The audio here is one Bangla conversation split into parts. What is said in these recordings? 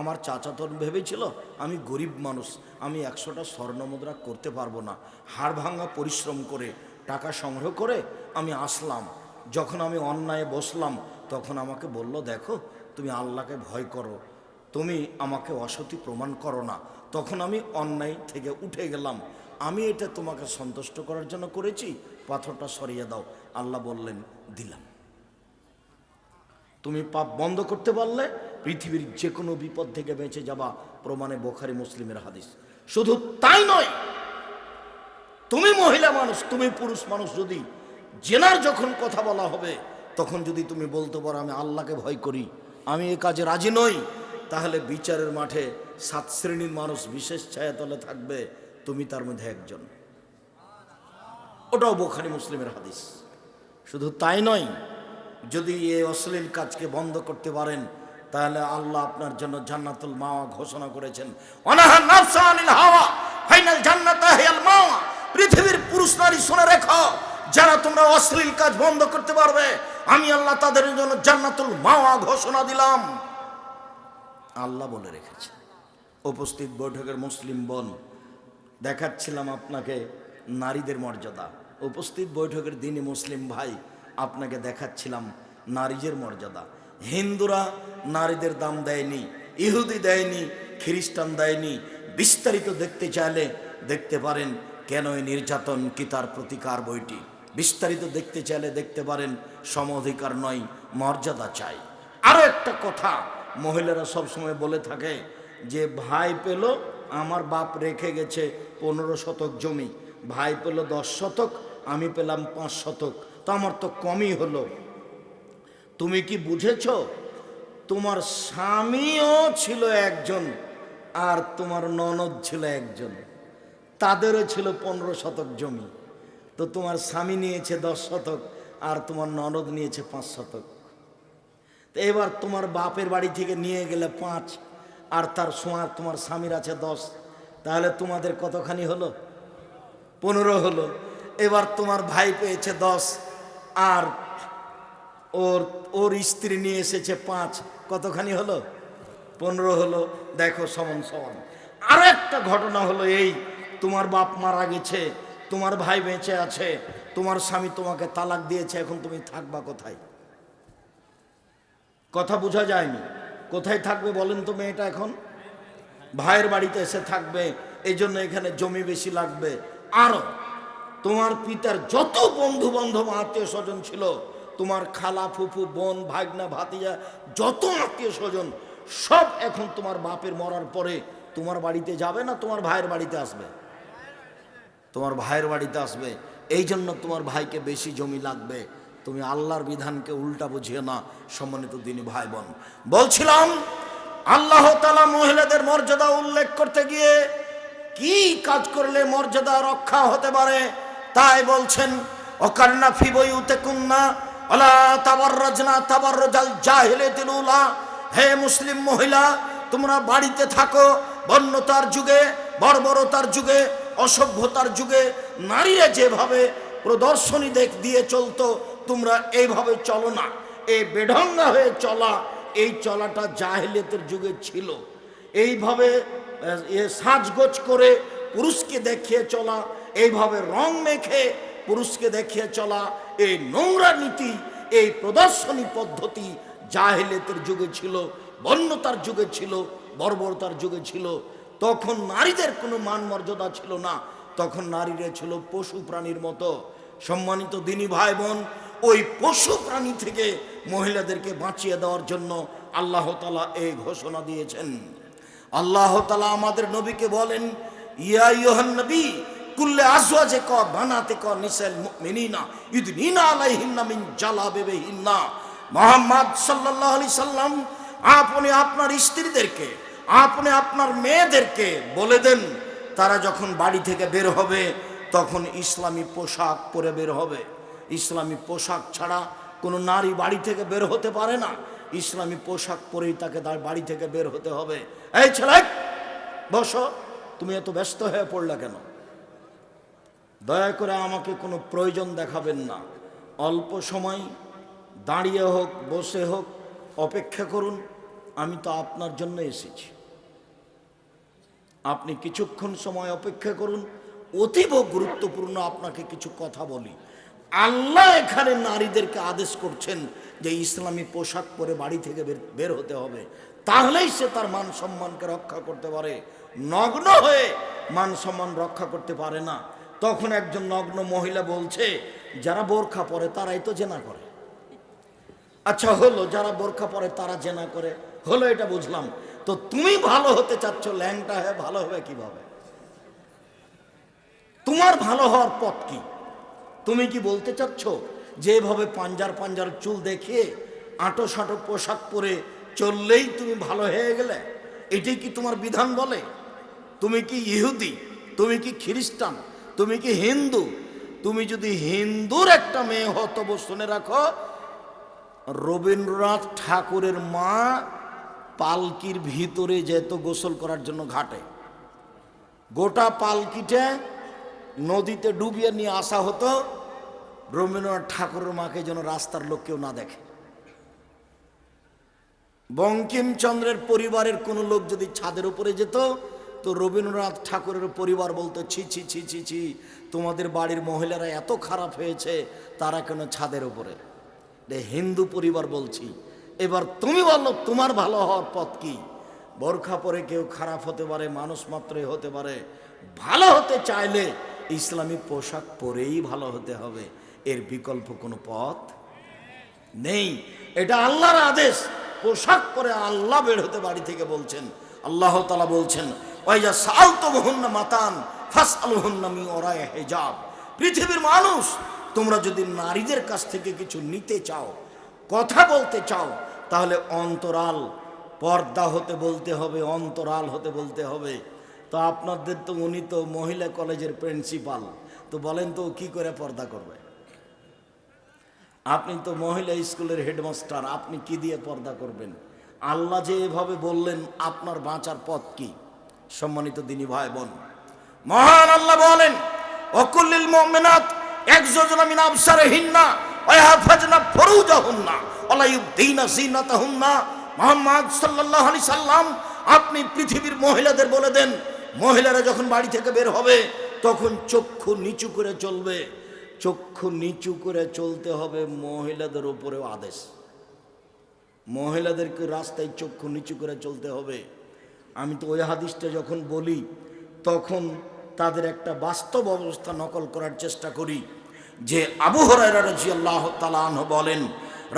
আমার চাচা তো ভেবেছিল, আমি গরিব মানুষ, আমি একশোটা স্বর্ণ মুদ্রা করতে পারব না। হাড় ভাঙা পরিশ্রম করে, টাকা সংগ্রহ করে আমি আসলাম। যখন আমি অন্যায় বসলাম, তখন আমাকে বলল, দেখো, তুমি আল্লাহকে ভয় করো। তুমি আমাকে অসতী প্রমাণ করো না। তখন আমি অন্যায় থেকে উঠে গেলাম। আমি এটা তোমাকে সন্তুষ্ট করার জন্য করেছি, পাথরটা সরিয়ে দাও। আল্লাহ বললেন, দিলাম। তুমি পাপ বন্ধ করতে পারলে পৃথিবীর যে কোনো বিপদ থেকে বেঁচে যাবা, প্রমাণে বোখারি মুসলিমের হাদিস। শুধু তাই নয়, তুমি মহিলা মানুষ, তুমি পুরুষ মানুষ যদি জেনার যখন কথা বলা হবে, তখন যদি তুমি বলতে পারো, আমি আল্লাহকে ভয় করি, আমি এ কাজে রাজি নই, তাহলে বিচারের মাঠে সাত শ্রেণির মানুষ বিশেষ ছায়াতলে থাকবে, তুমি তার মধ্যে একজন। ওটাও বোখারি মুসলিমের হাদিস। শুধু তাই নয় যদি এই অশ্লীল কাজকে বন্ধ করতে পারেন, তাহলে আল্লাহ আপনার জন্য জান্নাতুল মাওয়া ঘোষণা করেছেন। হাওয়া, ফাইনাল মাওয়া। পৃথিবীর পুরুষ নারী শুনে রেখো, যারা তোমরা অশ্লীল কাজ বন্ধ করতে পারবে, আমি আল্লাহ তাদের জন্য জান্নাতুল মাওয়া ঘোষণা দিলাম। আল্লাহ বলে রেখেছে। উপস্থিত বৈঠকের মুসলিম বন, দেখাচ্ছিলাম আপনাকে নারীদের মর্যাদা। উপস্থিত বৈঠকের দিনে মুসলিম ভাই আপনাকে দেখাচ্ছিলাম নারীদের মর্যাদা। হিন্দুরা নারীদের দাম দেয়নি, ইহুদি দেয়নি, খ্রিস্টান দেয়নি। বিস্তারিত দেখতে চাইলে দেখতে পারেন কেন এই নির্যাতন কি তার প্রতিকার বইটি। বিস্তারিত দেখতে চাইলে দেখতে পারেন সম অধিকার নয়, মর্যাদা চাই। আরও একটা কথা মহিলারা সবসময় বলে থাকে যে, ভাই পেল, আমার বাপ রেখে গেছে পনেরো শতক জমি। ভাই পেল দশ শতক, আমি পেলাম পাঁচ শতক। তো আমার তো কমই হলো। তুমি কি বুঝেছ? তোমার স্বামীও ছিল একজন আর তোমার ননদ ছিল একজন। তাদেরও ছিল পনেরো শতক জমি। তো তোমার স্বামী নিয়েছে দশ শতক আর তোমার ননদ নিয়েছে পাঁচ শতক। তো এবার তোমার বাপের বাড়ি থেকে নিয়ে গেলে পাঁচ আর তার সোঁয়ার তোমার স্বামীর আছে দশ। তাহলে তোমাদের কতখানি হলো? পনেরো হলো। এবার তোমার ভাই পেয়েছে দশ। আর ওর ওর স্ত্রী নিয়ে এসেছে পাঁচ। কতখানি হলো? পনেরো হলো। দেখো সমান সমান। আরও একটা ঘটনা হলো এই, তোমার বাপ মারা গেছে, তোমার ভাই বেঁচে আছে, তোমার স্বামী তোমাকে তালাক দিয়েছে, এখন তুমি থাকবা কোথায়? কথা বোঝা যায়নি। কোথায় থাকবে বলেন তো মেয়েটা এখন? ভাইয়ের বাড়িতে এসে থাকবে এই জন্য এখানে জমি বেশি লাগবে। আরও তোমার পিতার যত বন্ধু বান্ধব আত্মীয় স্বজন ছিল, তোমার খালা, ফুফু, বোন, ভাগনা, ভাতিজা, যত আত্মীয় স্বজন সব এখন তোমার বাপের মরার পরে তোমার বাড়িতে যাবে না তোমার ভাইয়ের বাড়িতে আসবে? তোমার ভাইয়ের বাড়িতে আসবে। এই জন্য তোমার ভাইকে বেশি জমি লাগবে। তুমি আল্লাহর বিধানকে উল্টা বুঝিয়ে না, সম্মানিত দিনী ভাই বোন বলছিলাম, আল্লাহ তালা মহিলাদের মর্যাদা উল্লেখ করতে গিয়ে কি কাজ করলে মর্যাদা রক্ষা হতে পারে? তাই বলছেন অকান্না ফিবইউতে কুন্না অলা তাবার রাজনা তাবার রাজাল জাহিলে তিলুলা হে মুসলিম মহিলা, তোমরা বাড়িতে থাকো, বন্যতার যুগে, বর্বরতার যুগে, অসভ্যতার যুগে, নারীরা যেভাবে প্রদর্শনী দেখ দিয়ে চলতো, তোমরা এইভাবে চলো না। এই বেঢঙ্গা হয়ে চলা, এই চলাটা জাহেলিয়তের যুগে ছিল। এইভাবে সাজগোজ করে পুরুষকে দেখিয়ে চলা এইভাবে রং মেখে পুরুষকে দেখিয়ে চলা এই নোংরা নীতি, এই প্রদর্শনী পদ্ধতি জাহেলিয়তের যুগে ছিল, বন্যতার যুগে ছিল, বর্বরতার যুগে ছিল। তখন নারীদের কোনো মান মর্যাদা ছিল না। তখন নারীরা ছিল পশু প্রাণীর মতো। সম্মানিত দিনী ভাই বোন ওই পশু প্রাণী থেকে মহিলাদেরকে বাঁচিয়ে দেওয়ার জন্য আল্লাহ তালা এই ঘোষণা দিয়েছেন। আল্লাহ তালা আমাদের নবীকে বলেন, ইয়া ইয়োহান নবী কুল্লে আজওয়াজে ক, বানাতে ক নিসাল মুমিনিনা, ইদনিনা আলাইহিন্না মিন জালাবিবিহিন্না। মোহাম্মদ সাল্লাল্লাহু আলাইহি সাল্লাম, আপনি আপনার স্ত্রীদেরকে, আপনি আপনার মেয়েদেরকে বলে দেন, তারা যখন বাড়ি থেকে বের হবে, তখন ইসলামী পোশাক পরে বের হবে। ইসলামী পোশাক ছাড়া কোনো নারী বাড়ি থেকে বের হতে পারে না। ইসলামী পোশাক পরেই তাকে তার বাড়ি থেকে বের হতে হবে। এই ছেলে, বসো, তুমি এত ব্যস্ত হয়ে পড়লা কেন? দয়া করে আমাকে কোনো প্রয়োজন দেখাবেন না। অল্প সময় দাঁড়িয়ে হোক, বসে হোক, অপেক্ষা করুন, আমি তো আপনার জন্য এসেছি। আপনি কিছুক্ষণ সময় অপেক্ষা করুন, অতীব গুরুত্বপূর্ণ আপনাকে কিছু কথা বলি। আল্লাহ এখানে নারীদেরকে আদেশ করছেন যে ইসলামী পোশাক পরে বাড়ি থেকে বের হতে হবে। তাহলেই সে তার মান সম্মানকে রক্ষা করতে পারে। নগ্ন হয়ে মান সম্মান রক্ষা করতে পারে না। তখন একজন নগ্ন মহিলা বলছে, যারা বোরখা পরে তারাই তো জেনা করে। আচ্ছা হলো, যারা বোরখা পরে তারা জেনা করে। হলো, এটা বুঝলাম। তো তুমি ভালো হতে চাচ্ছ, ল্যাংটা হয়ে ভালো হবে কীভাবে? তোমার ভালো হওয়ার পথ কি? তুমি কি বলতে চাচ্ছ যে এভাবে পাঞ্জার পাঞ্জার চুল দেখিয়ে আঁটো সাঁটো পোশাক পরে চললেই তুমি ভালো হয়ে গেলে? এটাই কি তোমার বিধান বলে? তুমি কি ইহুদি? তুমি কি খ্রিস্টান? তুমি কি হিন্দু? তুমি যদি হিন্দুর একটা মেয়ে হও, তবু শুনে রাখো, রবীন্দ্রনাথ ঠাকুরের মা পালকির ভিতরে যেত গোসল করার জন্য ঘাটে, গোটা পালকিটা নদীতে ডুবিয়ে নিয়ে আসা হতো, রবীন্দ্রনাথ ঠাকুরের মাকে যেন রাস্তার লোক কেউ না দেখে। বঙ্কিমচন্দ্রের পরিবারের কোনো লোক যদি ছাদের উপরে যেত তো রবীন্দ্রনাথ ঠাকুরের পরিবার বলতো, ছি ছি ছি ছি ছি, তোমাদের বাড়ির মহিলারা এত খারাপ হয়েছে, তারা কেন ছাদের উপরে? এ হিন্দু পরিবার বলছি, এবার তুমি বলো, তোমার ভালো হওয়ার পথ কি? বোরখা পরে কেউ খারাপ হতে পারে, মানুষ মাত্রই হতে পারে। ভালো হতে চাইলে ইসলামী পোশাক পরেই ভালো হতে হবে, এর বিকল্প কোনো পথ নেই। এটা আল্লাহর আদেশ, পোশাক পরে আল্লাহ বের হতে বাড়ি থেকে বলছেন। আল্লাহ তালা বলছেন ওয়াইজা সালতো বহুন্না মাতান ফাস আলহন্নামি ওরায় হেজাব। পৃথিবীর মানুষ, তোমরা যদি নারীদের কাছ থেকে কিছু নিতে চাও, কথা বলতে চাও, তাহলে অন্তরাল, পর্দা হতে বলতে হবে, অন্তরাল হতে বলতে হবে। তো আপনাদের তো উনি তো মহিলা কলেজের প্রিন্সিপাল, তো বলেন তো কি করে পর্দা করবে? আপনি তো মহিলা স্কুলের হেডমাস্টার, আপনি কি দিয়ে পর্দা করবেন? আল্লাহ যে এভাবে বললেন, আপনার বাঁচার পথ কি? সম্মানিত দিনী ভাই বোন। মহান আল্লাহ বলেন, অকুল্লিল মুমিনাত, একযোজনা মিন আবসারিহিন্না ওয়া ইয়াহফাজনা ফুরুজাহুন্না ওয়া লা ইউবদিনা জিনাতাহুন্না মুহাম্মদ সাল্লাল্লাহু আলাইহি সাল্লাম, আপনি পৃথিবীর মহিলাদের বলে দেন, মহিলারা যখন বাড়ি থেকে বের হবে, তখন চক্ষু নিচু করে চলবে। চক্ষু নিচু করে চলতে হবে মহিলাদের উপরেও আদেশ। মহিলাদেরকে রাস্তায় চক্ষু নিচু করে চলতে হবে। আমি তো ওই হাদিসটা যখন বলি, তখন তাদের একটা বাস্তব অবস্থা নকল করার চেষ্টা করি, যে আবু হরাইরা রাজি আল্লাহ তালাহ বলেন,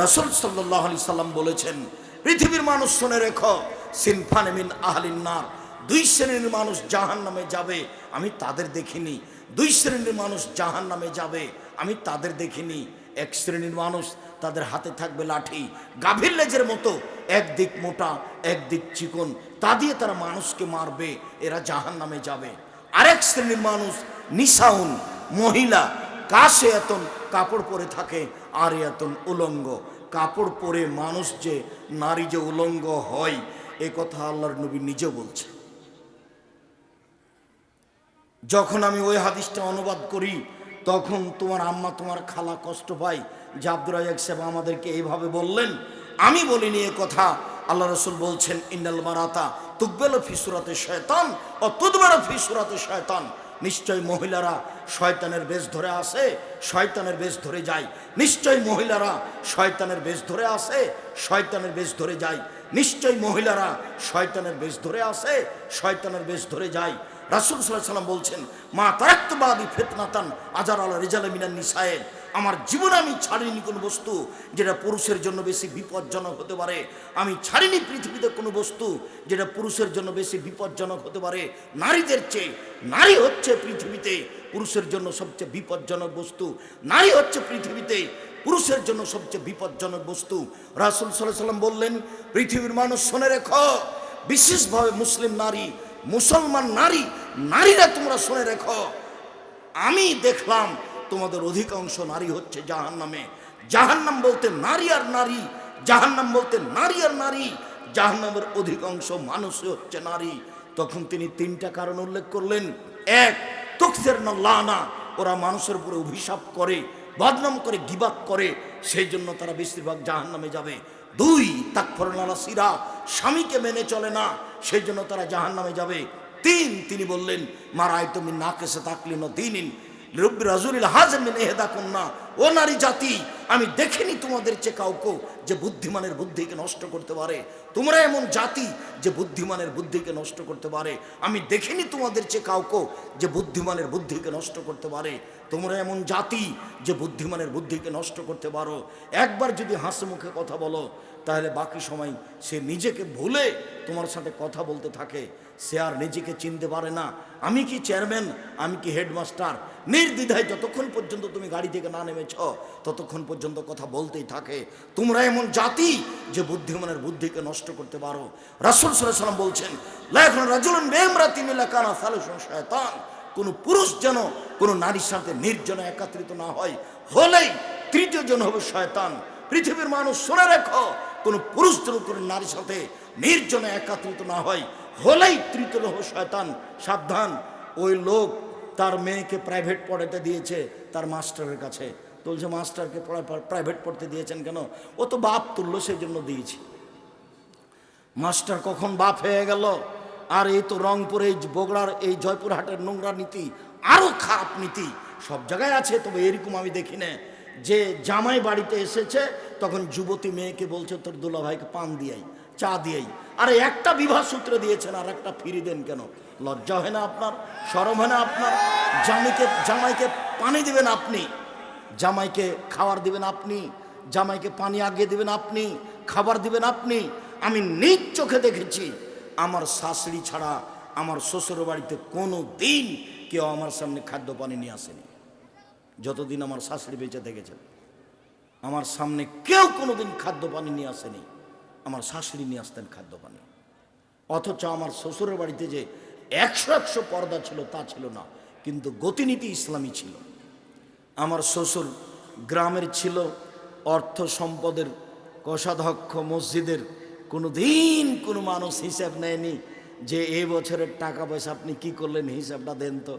রসুল সাল্লাহ আলি সাল্লাম বলেছেন, পৃথিবীর মানুষ শুনে রেখো সিনফানেমিন আহলিনার দুই শ্রেণির মানুষ জাহান নামে যাবে, আমি তাদের দেখিনি। দুই শ্রেণির মানুষ জাহান নামে যাবে, আমি তাদের দেখিনি। এক শ্রেণির মানুষ তাদের হাতে থাকবে লাঠি, গাভীর লেজের মতো, একদিক মোটা, একদিক চিকন তা দিয়ে তারা মানুষকে মারবে, এরা জাহান নামে যাবে। আরেক শ্রেণির মানুষ নিশাউন মহিলা কাশে এতন কাপড় পরে থাকে আর এতন উলঙ্গ। কাপড় পরে মানুষ যে নারী যে উলঙ্গ হয়, এ কথা আল্লাহর নবী নিজে বলছে যখন আমি ওই হাদিসটা অনুবাদ করি, তখন তোমার আম্মা তোমার খালা কষ্ট পায়। যে আব্দুর রাজাক সাহেব আমাদেরকে এইভাবে বললেন, আমি বলিনি এ কথা আল্লাহ রসুল বলছেন, ইন্নাল মারাতা তুকবেল ফিসুরাতে শয়তান ও তুদবেল ফিসুরাতে শয়তান। নিশ্চয় মহিলারা শয়তানের বেশ ধরে আসে শয়তানের বেশ ধরে যায়। নিশ্চয় মহিলারা শয়তানের বেশ ধরে আসে শয়তানের বেশ ধরে যায়। নিশ্চয় মহিলারা শয়তানের বেশ ধরে আসে শয়তানের বেশ ধরে যায়। রাসুল সাল্লাহ সাল্লাম বলছেন, মা তারাক্তবাদী ফেতনাতান আজার আল্লাহ রেজাল মিনান নিসায়ের আমার জীবনে আমি ছাড়িনি কোনো বস্তু যেটা পুরুষের জন্য বেশি বিপজ্জনক হতে পারে। আমি ছাড়িনি পৃথিবীতে কোনো বস্তু যেটা পুরুষের জন্য বেশি বিপজ্জনক হতে পারে। নারীদের চেয়ে, নারী হচ্ছে পৃথিবীতে পুরুষের জন্য সবচেয়ে বিপজ্জনক বস্তু। নারী হচ্ছে পৃথিবীতে পুরুষের জন্য সবচেয়ে বিপজ্জনক বস্তু। রাসুল সাল্লাহ সাল্লাম বললেন, পৃথিবীর মানুষ শুনে রেখো, বিশেষভাবে মুসলিম নারী, মুসলমান নারী, নারীরা তোমরা শুনে রেখো। আমি দেখলাম তোমাদের অধিকাংশ নারী হচ্ছে জাহান নামে জাহান্নাম বলতে নারী আর নারী, জাহান্নাম বলতে নারী আর নারী। জাহান্নামের অধিকাংশ মানুষই হচ্ছে নারী। তখন তিনি তিনটা কারণ উল্লেখ করলেন। এক তকসের লানা, ওরা মানুষের উপরে অভিশাপ করে, বদনাম করে গিবাক করে, সেই জন্য তারা বেশিরভাগ জাহান নামে যাবে। দুই তাকফরনালা সিরা স্বামীকে মেনে চলে না, সেই জন্য তারা জাহান নামে যাবে। তিন, তিনি বললেন মারাই তুমি না কেসে তাকলিন দিন কন্যা ও নারী জাতি, আমি দেখিনি তোমাদের চেয়ে কাউকে যে বুদ্ধিমানের বুদ্ধিকে নষ্ট করতে পারে। তোমরা এমন জাতি যে বুদ্ধিমানের বুদ্ধিকে নষ্ট করতে পারে। আমি দেখিনি তোমাদের চেয়ে কাউকে যে বুদ্ধিমানের বুদ্ধিকে নষ্ট করতে পারে। তোমরা এমন জাতি যে বুদ্ধিমানের বুদ্ধিকে নষ্ট করতে পারো। একবার যদি হাসি মুখে কথা বলো, তাহলে বাকি সময় সে নিজেকে ভুলে তোমার সাথে কথা বলতে থাকে। সে আর নিজেকে চিনতে পারে না। আমি কি চেয়ারম্যান? আমি কি হেডমাস্টার? নির্দ্বিধায় যতক্ষণ পর্যন্ত তুমি গাড়ি থেকে না নেমেছ, ততক্ষণ পর্যন্ত কথা বলতেই থাকে। তোমরা এমন জাতি যে বুদ্ধিমানের বুদ্ধিকে নষ্ট করতে পারো। রাসুল সাল্লাম বলছেন লেখন রাজুলন বেমরা তিনি লেখানা সালুসন শয়তান। কোনো পুরুষ যেন কোনো নারীর সাথে নির্জনে একাত্রিত না হয়, হলেই তৃতীয় জন হবে শয়তান। পৃথিবীর মানুষ শুনে রেখো, কোনো পুরুষ যেন কোনো নারীর সাথে নির্জনে একাত্রিত না হয়, হলেই তৃতীয় হবে শয়তান। সাবধান, ওই লোক তার মেয়েকে প্রাইভেট পড়াতে দিয়েছে তার মাস্টারের কাছে। বলছে মাস্টারকে প্রাইভেট পড়তে দিয়েছেন কেন? ও তো বাপ তুললো সেই জন্য দিয়েছি। মাস্টার কখন বাপ হয়ে গেল? আর এই তো রংপুর, এই বগুড়ার, এই জয়পুরহাটের নোংরা নীতি আরও খারাপ নীতি, সব জায়গায় আছে, তবে এরকম আমি দেখি না। যে জামাই বাড়িতে এসেছে, তখন যুবতী মেয়েকে বলছে, তোর দুলা ভাইকে পান দিয়াই, চা দিয়াই। আরে একটা বিবাহ সূত্র দিয়েছেন আর একটা ফিরি দেন কেন? লজ্জা হয় না আপনার? সরম হয় না আপনার? জামাইকে জামাইকে পানি দিবেন আপনি। জামাইকে খাবার দিবেন আপনি। জামাইকে পানি আগিয়ে দিবেন আপনি। খাবার দিবেন আপনি। আমি নিজ চোখে দেখেছি, আমার শাশুড়ি ছাড়া আমার শ্বশুর বাড়িতে কোনো দিন কেউ আমার সামনে খাদ্য পানি নিয়ে আসেনি। যতদিন আমার শাশুড়ি বেঁচে থেকেছেন, আমার সামনে কেউ কোনোদিন খাদ্য পানি নিয়ে আসেনি। আমার শাশুড়ি নিয়ে আসতেন খাদ্য পানি। অথচ আমার শ্বশুরের বাড়িতে যে একশো একশো পর্দা ছিল, তা ছিল না। কিন্তু গতিনীতি ইসলামী ছিল। আমার শ্বশুর গ্রামের ছিল, অর্থ সম্পদের কোষাধ্যক্ষ, মসজিদের কোনো দিন কোনো মানুষ হিসাব নেয়নি যে এই বছরের টাকা পয়সা আপনি কি করলেন, হিসাবটা দেন তো।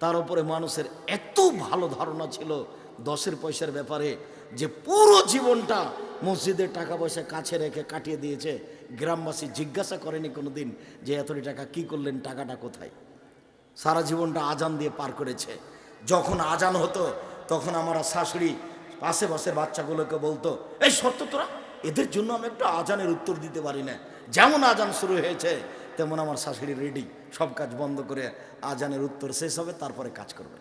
তার উপরে মানুষের এত ভালো ধারণা ছিল দশের পয়সার ব্যাপারে যে পুরো জীবনটা মসজিদের টাকা পয়সা কাছে রেখে কাটিয়ে দিয়েছে। গ্রামবাসী জিজ্ঞাসা করেনি কোনো দিন যে এতটি টাকা কি করলেন, টাকাটা কোথায়? সারা জীবনটা আজান দিয়ে পার করেছে। যখন আজান হতো, তখন আমার শাশুড়ি পাশে পাশে বাচ্চাগুলোকে বলতো, এই সত্য তোরা? এদের জন্য আমি একটা আজানের উত্তর দিতে পারি না। যেমন আজান শুরু হয়েছে, তেমন আমার শাশুড়ি রেডি সব কাজ বন্ধ করে আজানের উত্তর শেষ হবে, তারপরে কাজ করবে।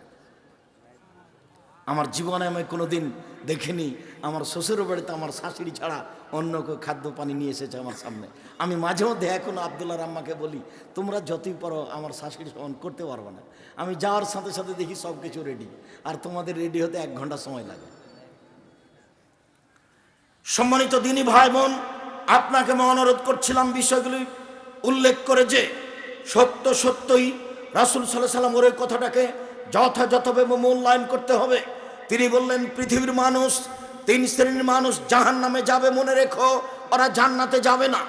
আমার জীবনে আমি কোনোদিন দেখিনি। আমার শ্বশুর বাড়িতে আমার শাশুড়ি ছাড়া অন্য কেউ খাদ্য পানি নিয়ে এসেছে আমার সামনে। আমি মাঝে মধ্যে এখন আবদুল্লাহ রাম্মাকে বলি, তোমরা যতই পারো আমার শাশুড়ি সমান করতে পারব না। আমি যাওয়ার সাথে সাথে দেখি সব কিছু রেডি আর তোমাদের রেডি হতে এক ঘণ্টা সময় লাগে। সম্মানিত দিনী ভাই বোন আপনাকে আমি অনুরোধ করছিলাম বিষয়গুলি উল্লেখ করে যে, সত্য সত্যই রাসুল সাল্লাহ সাল্লাম ওর কথাটাকে যথাযথভাবে মূল্যায়ন করতে হবে। তিনি বললেন, পৃথিবীর মানুষ, তিন শ্রেণির মানুষ জাহান নামে যাবে, মনে রেখো। ওরা জান্নাতে যাবে না।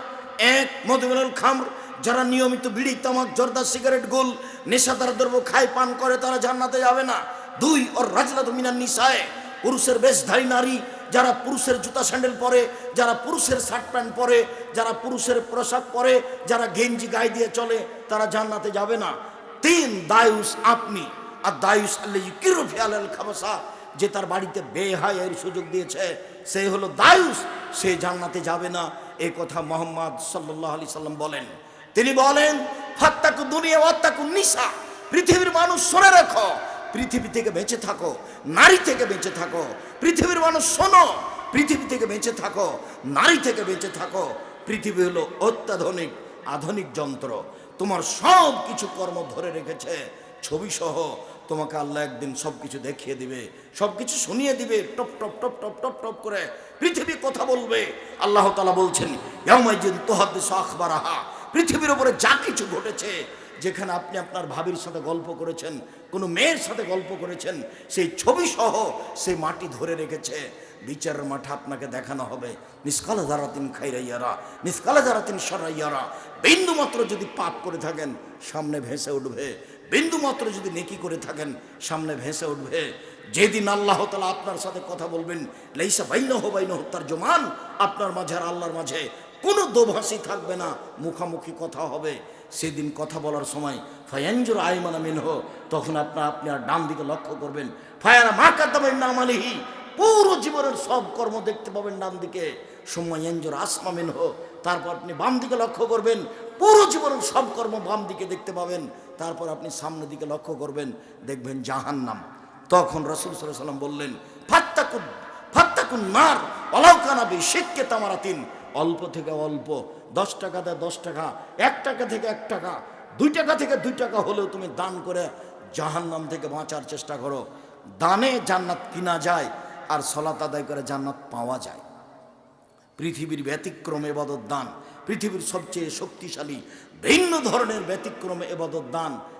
এক মধুমিনুল খামর, যারা নিয়মিত বিড়ি, তামাক, জর্দা, সিগারেট, গোল, নেশাদার দ্রব্য খায়, পান করে, তারা জান্নাতে যাবে না। দুই, ওর রাজনাত মিনার নিশায় পুরুষের বেশধারী নারী, যারা পুরুষের জুতা স্যান্ডেল পরে, যারা পুরুষের শার্ট প্যান্ট পরে, যারা পুরুষের পোশাক পরে, যারা গেঞ্জি গায়ে দিয়ে চলে, তারা জান্নাতে যাবে না। তিন, দায়ুস আপনি, আর দায়ুস আল্লাহ কিরফিয়াল খাবাসা যে তার বাড়িতে বেহায়ের সুযোগ দিয়েছে, সে হলো দায়ুস সে জান্নাতে যাবে না। এই কথা মোহাম্মদ সাল্লাহ আলি সাল্লাম বলেন। তিনি বলেন, ফাত্তাকু দুনিয়া ওয়াত্তাকু নিশা পৃথিবীর মানুষ সরে রাখো, পৃথিবী থেকে বেঁচে থাকো, নারী থেকে বেঁচে থাকো। পৃথিবীর মানুষ শোনো, পৃথিবী থেকে বেঁচে থাকো, নারী থেকে বেঁচে থাকো। পৃথিবী হলো অত্যাধুনিক, আধুনিক যন্ত্র। তোমার সব কিছু কর্ম ধরে রেখেছে। ছবি সহ তোমাকে আল্লাহ একদিন সব কিছু দেখিয়ে দিবে সব কিছু শুনিয়ে দিবে, top top top top top top করে পৃথিবী কথা বলবে। আল্লাহ তালা বলছেন ইয়ামাইজিন তোহাদ্দিস আখবারাহা পৃথিবীর উপরে যা কিছু ঘটেছে, যেখানে আপনি আপনার ভাবির সাথে গল্প করেছেন, কোনো মেয়ের সাথে গল্প করেছেন, সেই ছবি সহ সেই মাটি ধরে রেখেছে। বিচারের মাঠে আপনাকে দেখানো হবে নিষ্কালে জারাতিন খাইরাইয়ারা নিষ্কালে জারাতিন সরাইয়ারা বিন্দু মাত্র যদি পাপ করে থাকেন, সামনে ভেসে উঠবে। বিন্দু মাত্র যদি নেকি করে থাকেন, সামনে ভেসে উঠবে। যেদিন আল্লাহ তালা আপনার সাথে কথা বলবেন, লেইসা বাইন বাইন হত্যার জমান, আপনার মাঝে আর আল্লাহর মাঝে কোনো দোভাষী থাকবে না, মুখামুখি কথা হবে। সেদিন কথা বলার সময় ফায়াঞ্জুর আইমানা মিনহ, তখন আপনার আপনি আর ডান দিকে লক্ষ্য করবেন। ফায়ারা মা কাদ্দামের নাম আলিহি পুরো জীবনের সব কর্ম দেখতে পাবেন ডান দিকে। সময় সময়াঞ্জুর আসমা মিনহ, তারপর আপনি বাম দিকে লক্ষ্য করবেন পুরো জীবনের সব কর্ম বাম দিকে দেখতে পাবেন। তারপর আপনি সামনের দিকে লক্ষ্য করবেন, দেখবেন জাহান্নাম। তখন রসুল সাল্লাম বললেন, ফাত্তাকুন ফাত্তাকুন নার অলাউকানাবি শেখকে তামারাতিন। অল্প থেকে অল্প, দশ টাকা দেয় দশ টাকা, এক টাকা থেকে এক টাকা, দুই টাকা থেকে দুই টাকা হলেও তুমি দান করে জাহান্নাম থেকে বাঁচার চেষ্টা করো। দানে জান্নাত কিনা যায় আর সলাত আদায় করে জান্নাত পাওয়া যায়। পৃথিবীর ব্যতিক্রম এবাদত দান। পৃথিবীর সবচেয়ে শক্তিশালী ভিন্ন ধরনের ব্যতিক্রমে এবাদত দান